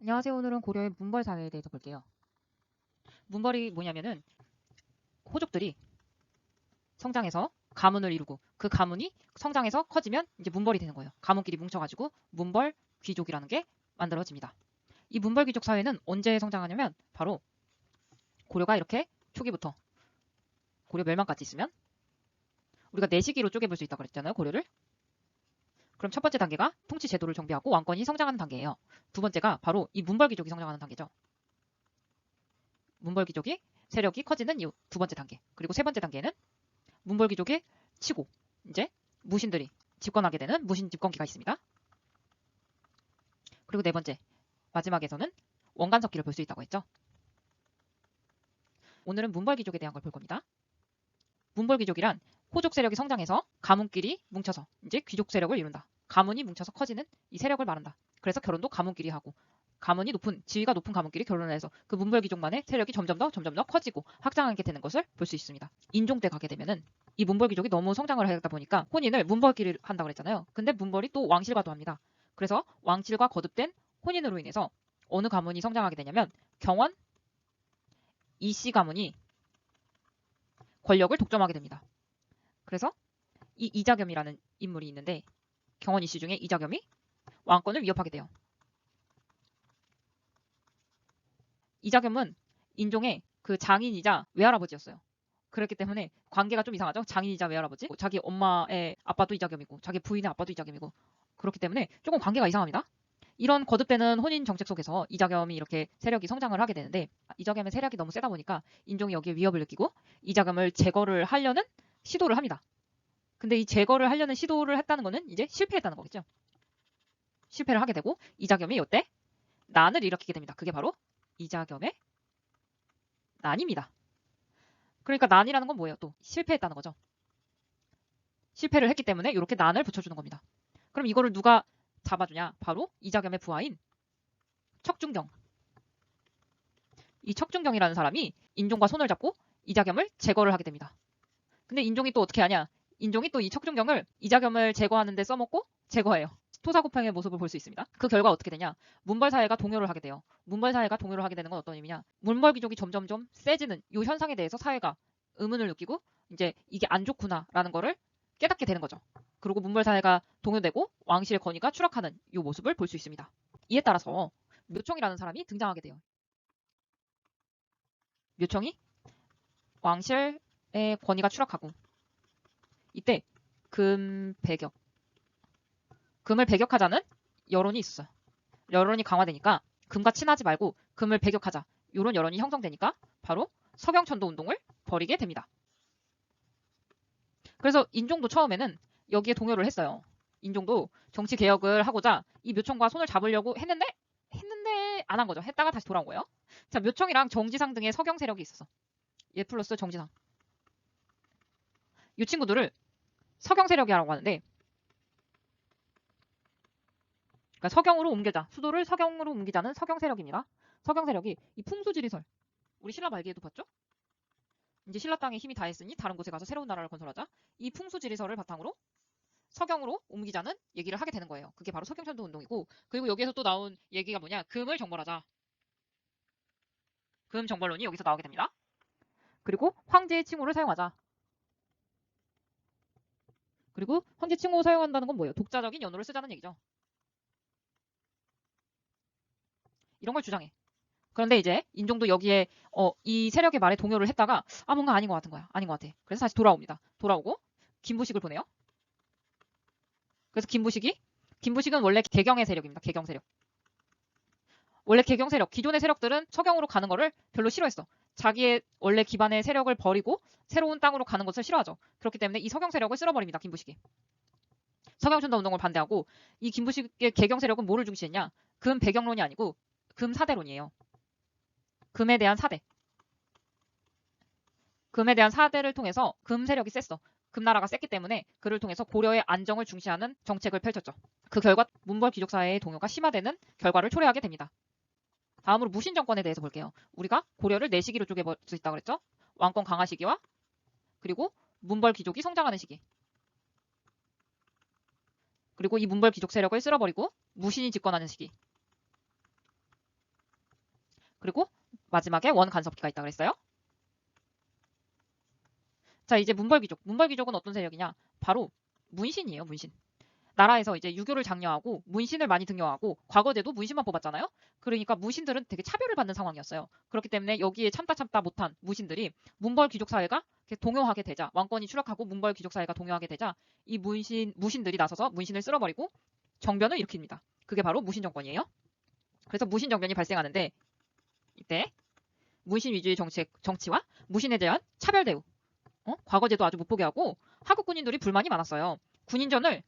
안녕하세요. 오늘은 고려의 문벌 사회에 대해서 볼게요. 문벌이 뭐냐면은 호족들이 성장해서 가문을 이루고 그 가문이 성장해서 커지면 이제 문벌이 되는 거예요. 가문끼리 뭉쳐가지고 문벌 귀족이라는 게 만들어집니다. 이 문벌 귀족 사회는 언제 성장하냐면 바로 고려가 이렇게 초기부터 고려 멸망까지 있으면 우리가 네 시기로 쪼개볼 수 있다고 그랬잖아요. 고려를. 그럼 첫 번째 단계가 통치 제도를 정비하고 왕권이 성장하는 단계예요. 두 번째가 바로 이 문벌 귀족이 성장하는 단계죠. 문벌 귀족이 세력이 커지는 이후 두 번째 단계. 그리고 세 번째 단계는 문벌 귀족이 치고 이제 무신들이 집권하게 되는 무신 집권기가 있습니다. 그리고 네 번째 마지막에서는 원간석기를 볼 수 있다고 했죠. 오늘은 문벌 귀족에 대한 걸 볼 겁니다. 문벌 귀족이란 호족 세력이 성장해서 가문끼리 뭉쳐서 이제 귀족 세력을 이룬다. 가문이 뭉쳐서 커지는 이 세력을 말한다. 그래서 결혼도 가문끼리 하고 가문이 높은 지위가 높은 가문끼리 결혼을 해서 그 문벌 귀족만의 세력이 점점 더 점점 더 커지고 확장하게 되는 것을 볼 수 있습니다. 인종 때 가게 되면은 이 문벌 귀족이 너무 성장을 하다 보니까 혼인을 문벌끼리 한다고 그랬잖아요. 근데 문벌이 또 왕실과도 합니다. 그래서 왕실과 거듭된 혼인으로 인해서 어느 가문이 성장하게 되냐면 경원 이씨 가문이 권력을 독점하게 됩니다. 그래서 이 이자겸이라는 인물이 있는데 경원 이씨 중에 이자겸이 왕권을 위협하게 돼요. 이자겸은 인종의 그 장인이자 외할아버지였어요. 그렇기 때문에 관계가 좀 이상하죠. 장인이자 외할아버지. 자기 엄마의 아빠도 이자겸이고 자기 부인의 아빠도 이자겸이고 그렇기 때문에 조금 관계가 이상합니다. 이런 거듭되는 혼인 정책 속에서 이자겸이 이렇게 세력이 성장을 하게 되는데 이자겸의 세력이 너무 세다 보니까 인종이 여기에 위협을 느끼고 이자겸을 제거를 하려는 시도를 합니다. 근데 이 제거를 하려는 시도를 했다는 거는 이제 실패했다는 거겠죠. 실패를 하게 되고 이자겸이 이때 난을 일으키게 됩니다. 그게 바로 이자겸의 난입니다. 그러니까 난이라는 건 뭐예요? 또 실패했다는 거죠. 실패를 했기 때문에 이렇게 난을 붙여주는 겁니다. 그럼 이거를 누가 잡아주냐? 바로 이자겸의 부하인 척준경. 이 척준경이라는 사람이 인종과 손을 잡고 이자겸을 제거를 하게 됩니다. 근데 인종이 또 어떻게 하냐? 인종이 또 이 척준경을 이자겸을 제거하는 데 써먹고 제거해요. 토사구팽의 모습을 볼 수 있습니다. 그 결과 어떻게 되냐? 문벌 사회가 동요를 하게 돼요. 문벌 사회가 동요를 하게 되는 건 어떤 의미냐? 문벌 귀족이 점점점 세지는 이 현상에 대해서 사회가 의문을 느끼고 이제 이게 안 좋구나라는 거를 깨닫게 되는 거죠. 그리고 문벌 사회가 동요되고 왕실의 권위가 추락하는 이 모습을 볼 수 있습니다. 이에 따라서 묘청이라는 사람이 등장하게 돼요. 묘청이 왕실의 권위가 추락하고 이때 금 배격 금을 배격하자는 여론이 있었어요. 여론이 강화되니까 금과 친하지 말고 금을 배격하자. 이런 여론이 형성되니까 바로 서경천도 운동을 벌이게 됩니다. 그래서 인종도 처음에는 여기에 동요를 했어요. 인종도 정치 개혁을 하고자 이 묘청과 손을 잡으려고 했는데 했는데 안 한 거죠. 했다가 다시 돌아온 거예요. 자, 묘청이랑 정지상 등의 서경 세력이 있었어. 얘 플러스 정지상. 이 친구들을 서경 세력이라고 하는데 그러니까 서경으로 옮기자. 수도를 서경으로 옮기자는 서경 세력입니다. 서경 세력이 이 풍수지리설. 우리 신라 말기에도 봤죠? 이제 신라 땅에 힘이 다했으니 다른 곳에 가서 새로운 나라를 건설하자. 이 풍수지리설을 바탕으로 서경으로 옮기자는 얘기를 하게 되는 거예요. 그게 바로 서경천도 운동이고 그리고 여기에서 또 나온 얘기가 뭐냐? 금을 정벌하자. 금 정벌론이 여기서 나오게 됩니다. 그리고 황제의 칭호를 사용하자. 그리고 황제 칭호 사용한다는 건 뭐예요? 독자적인 연호를 쓰자는 얘기죠. 이런 걸 주장해. 그런데 이제 인종도 여기에 어, 이 세력의 말에 동요를 했다가 아 뭔가 아닌 것 같은 거야. 아닌 것 같아. 그래서 다시 돌아옵니다. 돌아오고 김부식을 보내요. 그래서 김부식이 김부식은 원래 개경의 세력입니다. 개경 세력. 원래 개경 세력, 기존의 세력들은 서경으로 가는 거를 별로 싫어했어. 자기의 원래 기반의 세력을 버리고 새로운 땅으로 가는 것을 싫어하죠. 그렇기 때문에 이 서경 세력을 쓸어버립니다. 김부식이. 서경춘도 운동을 반대하고 이 김부식의 개경 세력은 뭐를 중시했냐? 금 배경론이 아니고 금 사대론이에요. 금에 대한 사대. 금에 대한 사대를 통해서 금 세력이 셌어. 금나라가 셌기 때문에 그를 통해서 고려의 안정을 중시하는 정책을 펼쳤죠. 그 결과 문벌 귀족 사회의 동요가 심화되는 결과를 초래하게 됩니다. 다음으로 무신 정권에 대해서 볼게요. 우리가 고려를 네 시기로 쪼개볼 수 있다고 그랬죠. 왕권 강화 시기와 그리고 문벌 귀족이 성장하는 시기. 그리고 이 문벌 귀족 세력을 쓸어버리고 무신이 집권하는 시기. 그리고 마지막에 원 간섭기가 있다 그랬어요. 자, 이제 문벌 귀족. 문벌 귀족은 어떤 세력이냐? 바로 문신이에요, 문신. 나라에서 이제 유교를 장려하고 문신을 많이 등용하고 과거에도 문신만 뽑았잖아요. 그러니까 무신들은 되게 차별을 받는 상황이었어요. 그렇기 때문에 여기에 참다 참다 못한 무신들이 문벌 귀족 사회가 동요하게 되자 왕권이 추락하고 문벌 귀족 사회가 동요하게 되자 이 문신 무신들이 나서서 문신을 쓸어버리고 정변을 일으킵니다. 그게 바로 무신 정권이에요. 그래서 무신 정변이 발생하는데 이때 문신 위주의 정치, 정치와 무신에 대한 차별 대우, 어? 과거제도 아주 못 보게 하고 하급 군인들이 불만이 많았어요. 군인전을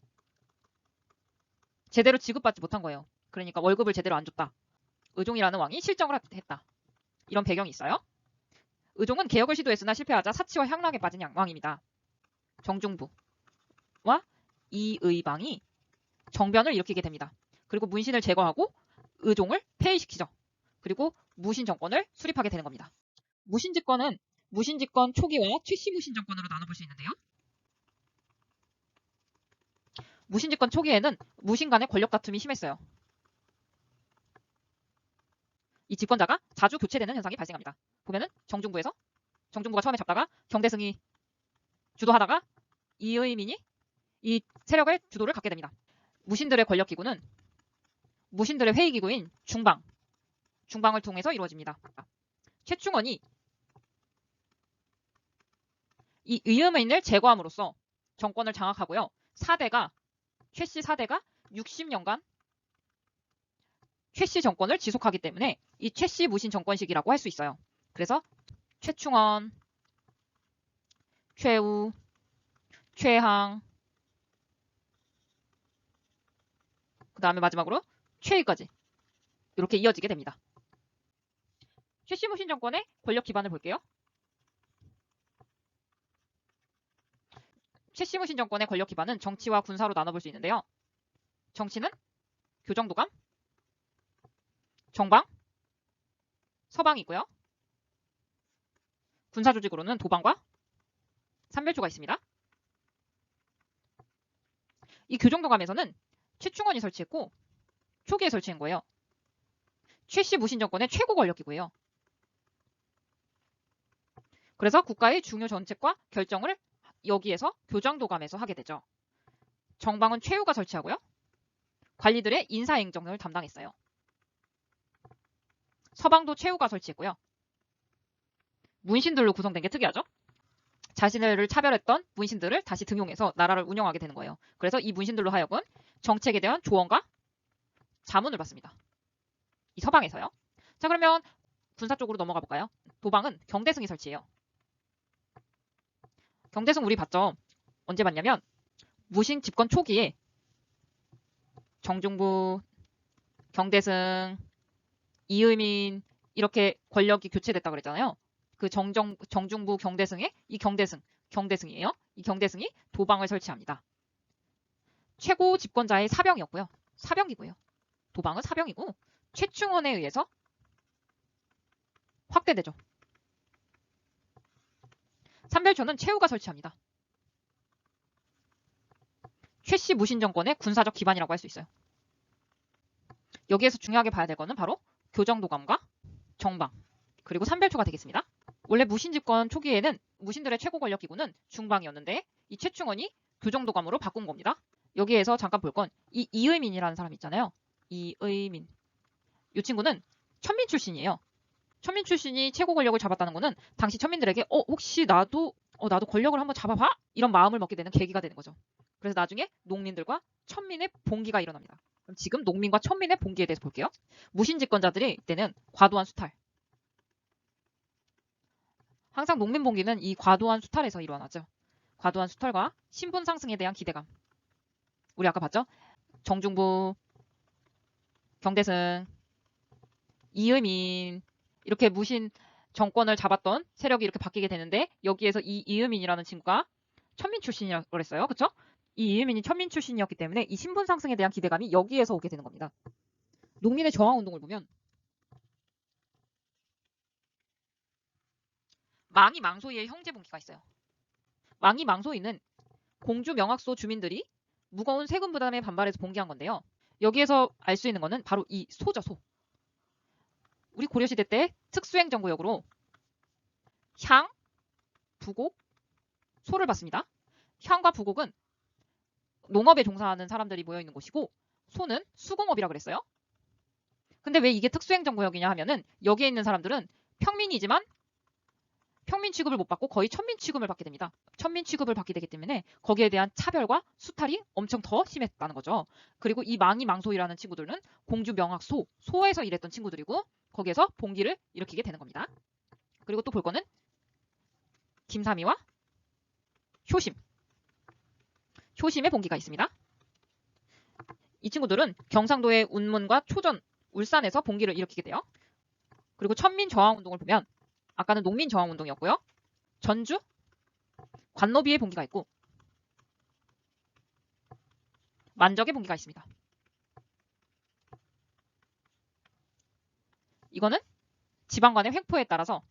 제대로 지급받지 못한 거예요. 그러니까 월급을 제대로 안 줬다. 의종이라는 왕이 실정을 했다. 이런 배경이 있어요. 의종은 개혁을 시도했으나 실패하자 사치와 향락에 빠진 양- 왕입니다. 정중부와 이의방이 정변을 일으키게 됩니다. 그리고 문신을 제거하고 의종을 폐위시키죠. 그리고 무신 정권을 수립하게 되는 겁니다. 무신 집권은 무신 집권 초기와 최씨 무신 정권으로 나눠볼 수 있는데요. 무신 집권 초기에는 무신 간의 권력 다툼이 심했어요. 이 집권자가 자주 교체되는 현상이 발생합니다. 보면은 정중부에서 정중부가 처음에 잡다가 경대승이 주도하다가 이의민이 이 세력의 주도를 갖게 됩니다. 무신들의 권력 기구는 무신들의 회의 기구인 중방, 중방을 통해서 이루어집니다. 최충원이 이 의음인을 제거함으로써 정권을 장악하고요. 4대가 최씨 4대가 60년간 최씨 정권을 지속하기 때문에 이 최씨 무신 정권 시기라고 할 수 있어요. 그래서 최충원, 최우, 최항, 그 다음에 마지막으로 최희까지 이렇게 이어지게 됩니다. 최씨 무신 정권의 권력 기반을 볼게요. 최씨 무신 정권의 권력 기반은 정치와 군사로 나눠볼 수 있는데요. 정치는 교정도감, 정방, 서방이 있고요. 군사 조직으로는 도방과 삼별조가 있습니다. 이 교정도감에서는 최충원이 설치했고 초기에 설치한 거예요. 최씨 무신 정권의 최고 권력기구예요. 그래서 국가의 중요 정책과 결정을 여기에서 교정도감에서 하게 되죠. 정방은 최후가 설치하고요. 관리들의 인사행정을 담당했어요. 서방도 최후가 설치했고요. 문신들로 구성된 게 특이하죠? 자신을 차별했던 문신들을 다시 등용해서 나라를 운영하게 되는 거예요. 그래서 이 문신들로 하여금 정책에 대한 조언과 자문을 받습니다. 이 서방에서요. 자 그러면 군사 쪽으로 넘어가 볼까요? 도방은 경대승이 설치해요. 경대승 우리 봤죠? 언제 봤냐면 무신 집권 초기에 정중부, 경대승, 이의민 이렇게 권력이 교체됐다 그랬잖아요. 그 정정 정중부 경대승에 이 경대승 경대승이에요. 이 경대승이 도방을 설치합니다. 최고 집권자의 사병이었고요. 사병이고요. 도방은 사병이고 최충원에 의해서 확대되죠. 삼별초는 최후가 설치합니다. 최씨 무신 정권의 군사적 기반이라고 할 수 있어요. 여기에서 중요하게 봐야 될 거는 바로 교정도감과 정방 그리고 삼별초가 되겠습니다. 원래 무신 집권 초기에는 무신들의 최고 권력 기구는 중방이었는데 이 최충원이 교정도감으로 바꾼 겁니다. 여기에서 잠깐 볼 건 이 이의민이라는 사람 있잖아요. 이의민. 이 친구는 천민 출신이에요. 천민 출신이 최고 권력을 잡았다는 거는 당시 천민들에게 어 혹시 나도 어 나도 권력을 한번 잡아봐 이런 마음을 먹게 되는 계기가 되는 거죠. 그래서 나중에 농민들과 천민의 봉기가 일어납니다. 그럼 지금 농민과 천민의 봉기에 대해서 볼게요. 무신 집권자들이 이때는 과도한 수탈. 항상 농민 봉기는 이 과도한 수탈에서 일어나죠. 과도한 수탈과 신분 상승에 대한 기대감. 우리 아까 봤죠? 정중부, 경대승, 이의민 이렇게 무신 정권을 잡았던 세력이 이렇게 바뀌게 되는데 여기에서 이 이의민이라는 친구가 천민 출신이라고 그랬어요. 그쵸? 이 이의민이 천민 출신이었기 때문에 이 신분 상승에 대한 기대감이 여기에서 오게 되는 겁니다. 농민의 저항 운동을 보면 망이 망소이의 형제 분기가 있어요. 망이 망소이는 공주 명학소 주민들이 무거운 세금 부담에 반발해서 봉기한 건데요. 여기에서 알 수 있는 거는 바로 이 소죠, 소. 우리 고려시대 때 특수행정구역으로 향, 부곡, 소를 봤습니다. 향과 부곡은 농업에 종사하는 사람들이 모여 있는 곳이고 소는 수공업이라 그랬어요. 근데 왜 이게 특수행정구역이냐 하면은 여기에 있는 사람들은 평민이지만 평민 취급을 못 받고 거의 천민 취급을 받게 됩니다. 천민 취급을 받게 되기 때문에 거기에 대한 차별과 수탈이 엄청 더 심했다는 거죠. 그리고 이 망이 망소이라는 친구들은 공주 명학 소, 소에서 일했던 친구들이고 거기에서 봉기를 일으키게 되는 겁니다. 그리고 또 볼 거는 김삼이와 효심. 효심의 봉기가 있습니다. 이 친구들은 경상도의 운문과 초전, 울산에서 봉기를 일으키게 돼요. 그리고 천민 저항 운동을 보면 아까는 농민 저항 운동이었고요. 전주 관노비의 봉기가 있고 만적의 봉기가 있습니다. 이거는 지방관의 횡포에 따라서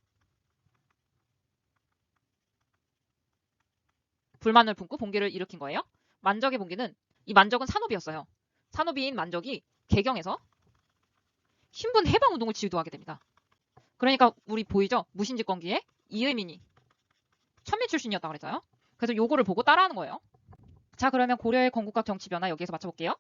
불만을 품고 봉기를 일으킨 거예요. 만적의 봉기는 이 만적은 산업이었어요. 산업이인 만적이 개경에서 신분 해방 운동을 지도하게 됩니다. 그러니까 우리 보이죠? 무신집권기에 이의민이 천민 출신이었다고 그랬어요. 그래서 요거를 보고 따라하는 거예요. 자 그러면 고려의 건국과 정치 변화 여기에서 맞춰볼게요.